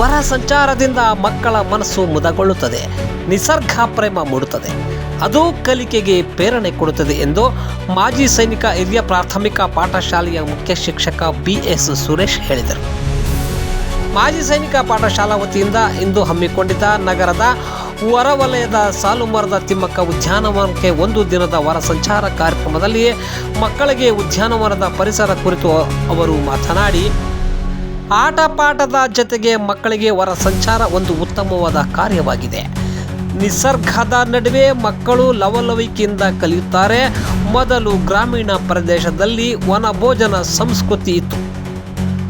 ವರ ಸಂಚಾರದಿಂದ ಮಕ್ಕಳ ಮನಸ್ಸು ಮುದಗೊಳ್ಳುತ್ತದೆ. ನಿಸರ್ಗ ಪ್ರೇಮ ಮೂಡುತ್ತದೆ. ಅದು ಕಲಿಕೆಗೆ ಪ್ರೇರಣೆ ಕೊಡುತ್ತದೆ ಎಂದು ಮಾಜಿ ಸೈನಿಕ, ಹಿರಿಯ ಪ್ರಾಥಮಿಕ ಪಾಠಶಾಲೆಯ ಮುಖ್ಯ ಶಿಕ್ಷಕ ಬಿ ಎಸ್ ಸುರೇಶ್ ಹೇಳಿದರು. ಮಾಜಿ ಸೈನಿಕ ಪಾಠಶಾಲಾ ವತಿಯಿಂದ ಇಂದು ಹಮ್ಮಿಕೊಂಡಿದ್ದ ನಗರದ ಹೊರವಲಯದ ಸಾಲುಮರದ ತಿಮ್ಮಕ್ಕ ಉದ್ಯಾನವನಕ್ಕೆ ಒಂದು ದಿನದ ವರ ಸಂಚಾರ ಕಾರ್ಯಕ್ರಮದಲ್ಲಿ ಮಕ್ಕಳಿಗೆ ಉದ್ಯಾನವನದ ಪರಿಸರ ಕುರಿತು ಅವರು ಮಾತನಾಡಿ ಆಟ ಪಾಠದ ಜೊತೆಗೆ ಮಕ್ಕಳಿಗೆ ಹೊರ ಸಂಚಾರ ಒಂದು ಉತ್ತಮವಾದ ಕಾರ್ಯವಾಗಿದೆ. ನಿಸರ್ಗದ ನಡುವೆ ಮಕ್ಕಳು ಲವಲವಿಕೆಯಿಂದ ಕಲಿಯುತ್ತಾರೆ. ಮೊದಲು ಗ್ರಾಮೀಣ ಪ್ರದೇಶದಲ್ಲಿ ವನಭೋಜನ ಸಂಸ್ಕೃತಿ ಇತ್ತು.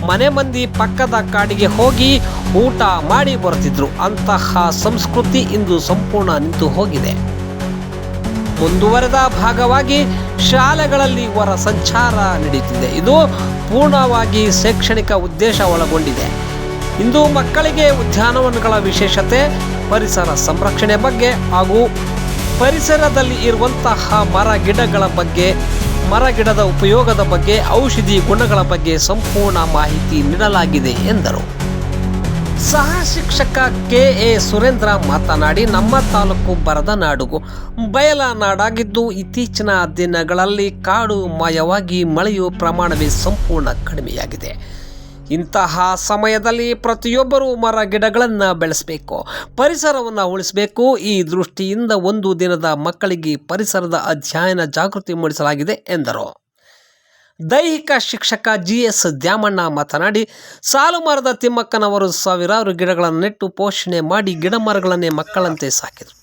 ಮನೆ ಮಂದಿ ಪಕ್ಕದ ಕಾಡಿಗೆ ಹೋಗಿ ಊಟ ಮಾಡಿ ಬರುತ್ತಿದ್ರು. ಅಂತಹ ಸಂಸ್ಕೃತಿ ಇಂದು ಸಂಪೂರ್ಣ ನಿಂತು ಹೋಗಿದೆ. ಮುಂದುವರೆದ ಭಾಗವಾಗಿ ಶಾಲೆಗಳಲ್ಲಿ ಹೊರ ಸಂಚಾರ ನಡೆಯುತ್ತಿದೆ ಇದು ಪೂರ್ಣವಾಗಿ ಶೈಕ್ಷಣಿಕ ಉದ್ದೇಶ ಒಳಗೊಂಡಿದೆ. ಇಂದು ಮಕ್ಕಳಿಗೆ ಉದ್ಯಾನವನಗಳ ವಿಶೇಷತೆ, ಪರಿಸರ ಸಂರಕ್ಷಣೆ ಬಗ್ಗೆ ಹಾಗೂ ಪರಿಸರದಲ್ಲಿ ಇರುವಂತಹ ಮರ ಗಿಡಗಳ ಬಗ್ಗೆ, ಮರ ಗಿಡದ ಉಪಯೋಗದ ಬಗ್ಗೆ, ಔಷಧಿ ಗುಣಗಳ ಬಗ್ಗೆ ಸಂಪೂರ್ಣ ಮಾಹಿತಿ ನೀಡಲಾಗಿದೆ ಎಂದರು. ಸಹ ಶಿಕ್ಷಕ ಕೆ ಎ ಸುರೇಂದ್ರ ಮಾತನಾಡಿ, ನಮ್ಮ ತಾಲೂಕು ಬರದ ನಾಡುಗು ಬಯಲ ನಾಡಾಗಿದ್ದು ಇತ್ತೀಚಿನ ದಿನಗಳಲ್ಲಿ ಕಾಡು ಮಾಯವಾಗಿ ಮಳೆಯು ಪ್ರಮಾಣವೇ ಸಂಪೂರ್ಣ ಕಡಿಮೆಯಾಗಿದೆ. ಇಂತಹ ಸಮಯದಲ್ಲಿ ಪ್ರತಿಯೊಬ್ಬರೂ ಮರ ಗಿಡಗಳನ್ನು ಬೆಳೆಸಬೇಕು, ಪರಿಸರವನ್ನು ಉಳಿಸಬೇಕು. ಈ ದೃಷ್ಟಿಯಿಂದ ಒಂದು ದಿನದ ಮಕ್ಕಳಿಗೆ ಪರಿಸರದ ಅಧ್ಯಯನ ಜಾಗೃತಿ ಮೂಡಿಸಲಾಗಿದೆ ಎಂದರು. ದೈಹಿಕ ಶಿಕ್ಷಕ ಜಿ ಎಸ್ ದ್ಯಾಮಣ್ಣ ಮಾತನಾಡಿ, ಸಾಲು ಮರದ ತಿಮ್ಮಕ್ಕನವರು ಸಾವಿರಾರು ಗಿಡಗಳನ್ನು ನೆಟ್ಟು ಪೋಷಣೆ ಮಾಡಿ ಗಿಡ ಮರಗಳನ್ನೇ ಮಕ್ಕಳಂತೆ ಸಾಕಿದರು.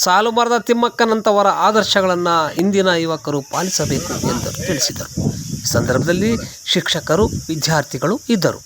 ಸಾಲು ಮರದ ತಿಮ್ಮಕ್ಕನಂತವರ ಆದರ್ಶಗಳನ್ನು ಇಂದಿನ ಯುವಕರು ಪಾಲಿಸಬೇಕು ಎಂದು ತಿಳಿಸಿದರು. ಸಂದರ್ಭದಲ್ಲಿ ಶಿಕ್ಷಕರು, ವಿದ್ಯಾರ್ಥಿಗಳು ಇದ್ದರು.